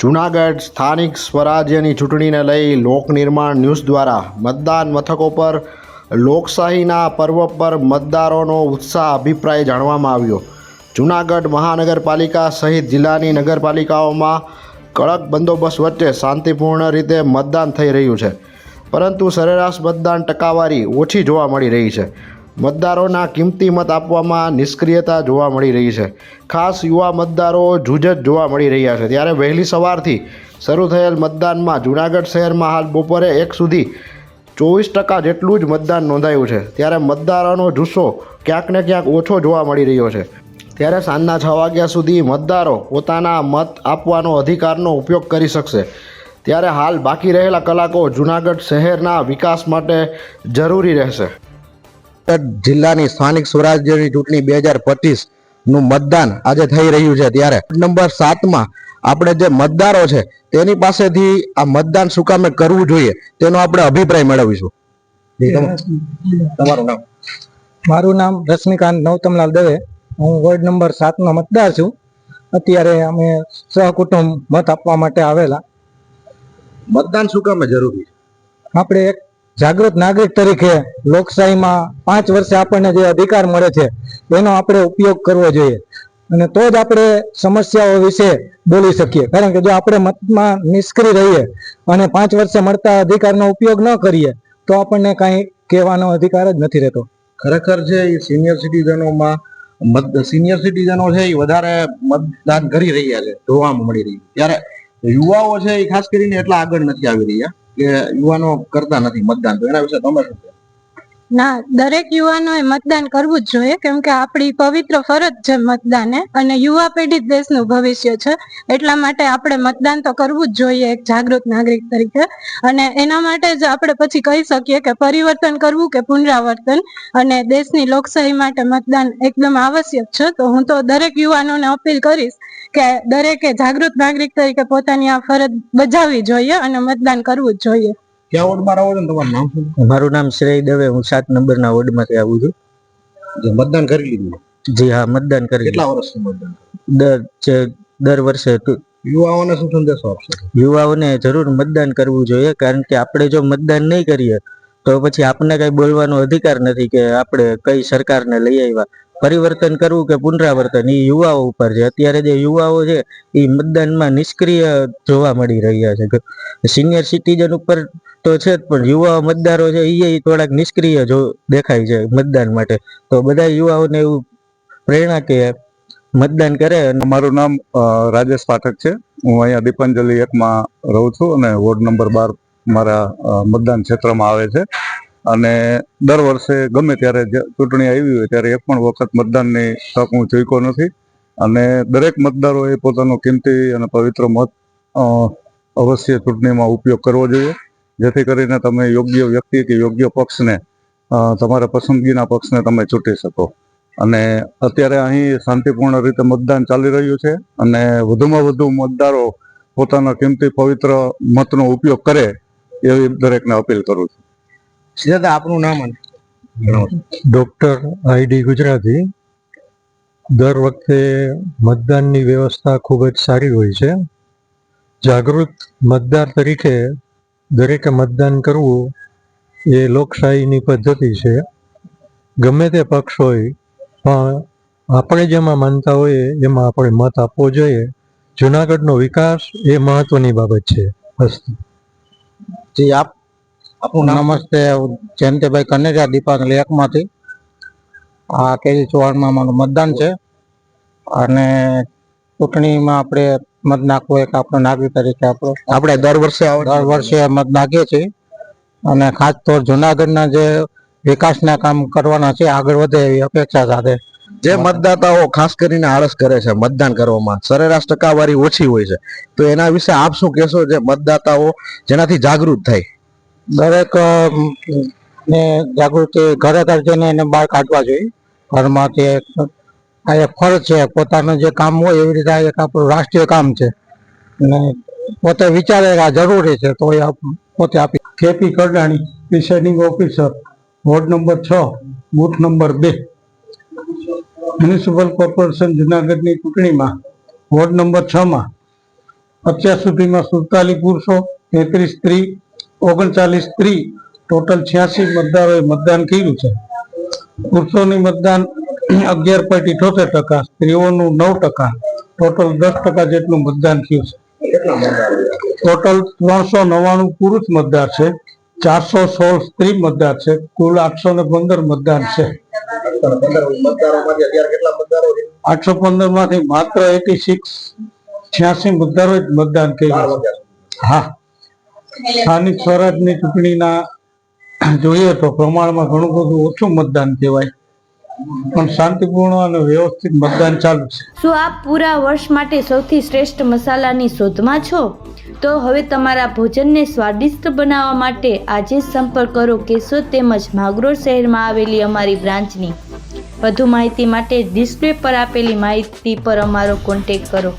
જૂનાગઢ સ્થાનિક સ્વરાજ્યની ચૂંટણીને લઈ લોકનિર્માણ ન્યૂઝ દ્વારા મતદાન મથકો પર લોકશાહીના પર્વ પર મતદારોનો ઉત્સાહ અભિપ્રાય જાણવામાં આવ્યો. જૂનાગઢ મહાનગરપાલિકા સહિત જિલ્લાની નગરપાલિકાઓમાં કડક બંદોબસ્ત વચ્ચે શાંતિપૂર્ણ રીતે મતદાન થઈ રહ્યું છે. પરંતુ સરેરાશ મતદાન ટકાવારી ઓછી જોવા મળી રહી છે. મતદારોના કિંમતી મત આપવામાં નિષ્ક્રિયતા જોવા મળી રહી છે. ખાસ યુવા મતદારો જૂજત જોવા મળી રહ્યા છે. ત્યારે વહેલી સવારથી શરૂ થયેલ મતદાનમાં જૂનાગઢ શહેરમાં હાલ બપોરે એક સુધી ચોવીસ ટકા જેટલું જ મતદાન નોંધાયું છે. ત્યારે મતદારોનો જુસ્સો ક્યાંક ને ક્યાંક ઓછો જોવા મળી રહ્યો છે. ત્યારે સાંજના છ વાગ્યા સુધી મતદારો પોતાના મત આપવાનો અધિકારનો ઉપયોગ કરી શકશે. ત્યારે હાલ બાકી રહેલા કલાકો જૂનાગઢ શહેરના વિકાસ માટે જરૂરી રહેશે. જિલ્લાની સ્થાનિક સ્વરાજ્યની ચૂંટણી બે હજાર પચીસનું મતદાન આજે થઈ રહ્યું છે ત્યારે નંબર સાતમાં આપણે જે મતદારો છે તેની પાસેથી આ મતદાન શું કામે કરવું જોઈએ તેનો આપણે અભિપ્રાય મેળવીશું. તમારું નામ? મારું નામ રશ્મિકાંત નવતમલાલ દવે. હું વોર્ડ નંબર સાતનો મતદાર છું. અત્યારે અમે સહકુટુંબ મત આપવા માટે આવેલા. મતદાન શું કામે જરૂરી આપણે એક જાગૃત નાગરિક તરીકે લોકશાહીમાં પાંચ વર્ષે આપણને જે અધિકાર મળે છે, એનો આપણે ઉપયોગ કરવો જોઈએ. અને તો જ આપણે સમસ્યાઓ વિશે બોલી શકીએ. કારણ કે જો આપણે મતમાં નિષ્ક્રિય રહીએ અને પાંચ વર્ષે મળતા અધિકારનો ઉપયોગ ન કરીએ, તો આપણને કાંઈ કહેવાનો અધિકાર જ નથી રહેતો. ખરેખર છે એ સિનિયર સિટીઝનોમાં મત સિનિયર સિટીઝનો છે એ વધારે મતદાન કરી રહ્યા છે, જોવામાં મળી રહ્યું ત્યારે યુવાઓ છે એ ખાસ કરીને એટલા આગળ નથી આવી રહ્યા. કે યુવાનો કરતા નથી મતદાન તો એના વિશે તમે શું? ના, દરેક યુવાનોએ મતદાન કરવું જ જોઈએ કેમ કે આપણી પવિત્ર ફરજ છે મતદાન અને યુવા પેઢી દેશનું ભવિષ્ય છે. એટલા માટે આપણે મતદાન તો કરવું જ જોઈએ એક જાગૃત નાગરિક તરીકે. અને એના માટે જ આપણે પછી કહી શકીએ કે પરિવર્તન કરવું કે પુનરાવર્તન, અને દેશની લોકશાહી માટે મતદાન એકદમ આવશ્યક છે. તો હું તો દરેક યુવાનોને અપીલ કરીશ કે દરેકે જાગૃત નાગરિક તરીકે પોતાની આ ફરજ બજાવવી જોઈએ અને મતદાન કરવું જ જોઈએ. ક્યાં વોર્ડમાં રહો છો તમારું નામ શું મારું નામ શ્રેય દવે. હું સાત નંબરના વોર્ડમાંથી આવું છું. જે મતદાન કરી લીધું. જી હા મતદાન કરી કેટલા વર્ષથી મતદાન દર દર વર્ષે તુ- યુવાઓને શું સંદેશો આપશો? યુવાઓને જરૂર મતદાન કરવું જોઈએ કારણ કે આપણે જો મતદાન નહીં કરીએ તો પછી આપણને કઈ બોલવાનો અધિકાર નથી કે આપણે કઈ સરકારને લઈ આવ્યા. પરિવર્તન કરવું કે પુનરાવર્તન એ યુવાઓ ઉપર છે. અત્યારે જે યુવાઓ છે એ મતદાનમાં નિષ્ક્રિય જોવા મળી રહ્યા છે. સિનિયર સિટીઝન ઉપર તો છે જ, પણ યુવા મતદારો છે એ થોડાક નિષ્ક્રિય જો દેખાય છે મતદાન માટે. તો બધા યુવાઓને એવું પ્રેરણા કે મતદાન કરે મારું નામ રાજેશ પાઠક છે. હું અહીંયા દીપાંજલિ એકમાં રહું છું અને વોર્ડ નંબર બાર મારા મતદાન ક્ષેત્રમાં આવે છે. અને દર વર્ષે ગમે ત્યારે ચૂંટણી આવી હોય ત્યારે એક પણ વખત મતદાનની તક હું ચૂક્યો નથી. અને દરેક મતદારોએ પોતાનો કિંમતી અને પવિત્ર મત અવશ્ય ચૂંટણીમાં ઉપયોગ કરવો જોઈએ. જેથી કરીને તમે યોગ્ય વ્યક્તિ કે યોગ્ય પક્ષને તમારા પસંદગીના પક્ષને તમે ચૂંટી શકો. અને અત્યારે અહીં શાંતિપૂર્ણ રીતે મતદાન ચાલી રહ્યું છે અને વધુમાં વધુ મતદારો પોતાના કિંમતી પવિત્ર મતનો ઉપયોગ કરે એવી દરેકને અપીલ કરું છું. સીધા આપનું નામ અને ડૉક્ટર આઈડી ગુજરાતી. દર વખતે મતદાનની વ્યવસ્થા ખૂબ જ સારી હોય છે. જાગૃત મતદાર તરીકે દરેકે મતદાન કરવું એ લોકશાહીની પદ્ધતિ છે. ગમે તે પક્ષ હોય પણ આપણે જેમાં માનતા હોઈએ એમાં આપણે મત આપવો જોઈએ. જુનાગઢનો વિકાસ એ મહત્વની બાબત છે. જી આપ નમસ્તે જયંતિભાઈ કનેજા દીપાંજલિ એકમાંથી. આ કેજી ચૌહાણમાં મારું મતદાન છે. અને ચૂંટણીમાં આપણે મત નાખવો એક આપણો નાગરિક તરીકે આપણો. આપણે દર વર્ષે દર વર્ષે મત નાખીએ છીએ. અને ખાસ તો જુનાગઢના જે વિકાસના કામ કરવાના છે આગળ વધે એવી અપેક્ષા સાથે. જે મતદાતાઓ ખાસ કરીને આળસ કરે છે મતદાન કરવામાં સરેરાશ ટકાવારી ઓછી હોય છે. તો એના વિશે આપ શું કહેશો? જે મતદાતાઓ જેનાથી જાગૃત થાય. દરેક ને જાગૃતિ, ઘરે ઘર જઈને એને બહાર કાઢવા જોઈએ. ઘરમાંથી તે આ એક ફરજ છે, પોતાનું જે કામ હોય એવી રીતે એક આપણું રાષ્ટ્રીય કામ છે. અને પોતે વિચારે આ જરૂરી છે, તો એ પોતે આપી K P Karadani, presiding officer, ward number છ, બૂથ નંબર બે. મ્યુનિસિપલ કોર્પોરેશન જુનાગઢની ચૂંટણીમાં, વોર્ડ નંબર છમાં અત્યાર સુધીમાં સુડતાલીસ પુરુષો, તેત્રીસ સ્ત્રી ઓગણચાલીસ સ્ત્રી ટોટલ છ્યાસી મતદારોએ મતદાન કર્યું છે. પુરુષોની મતદાન અગિયાર પોઈન્ટ ઇઠોતેર ટકા સ્ત્રીઓનું નવ ટકા ટોટલ દસ ટકા જેટલું મતદાન થયું છે. ટોટલ ત્રણસો નવ્વાણું પુરુષ મતદાર છે ચારસો સોળ સ્ત્રી મતદાર છે કુલ આઠસો ને પંદર મતદાન છે. આઠસો પંદરમાંથી માત્ર એટી સિક્સ છ્યાસી મતદારો જ મતદાન કર્યું હા. સ્થાનિક સ્વરાજની ચૂંટણીના જોઈએ તો પ્રમાણમાં ઘણું બધું ઓછું મતદાન કહેવાય. પણ શાંતિપૂર્ણ અને વ્યવસ્થિત મતદાન ચાલુ છે. શું આપ પૂરા વર્ષ માટે સૌથી શ્રેષ્ઠ મસાલાની શોધમાં છો? તો હવે તમારા ભોજનને સ્વાદિષ્ટ બનાવવા માટે આજે સંપર્ક કરો કેશોદ તેમજ માગરોળ શહેરમાં આવેલી અમારી બ્રાન્ચની. વધુ માહિતી માટે ડિસ્પ્લે પર આપેલી માહિતી પર અમારો કોન્ટેક્ટ કરો.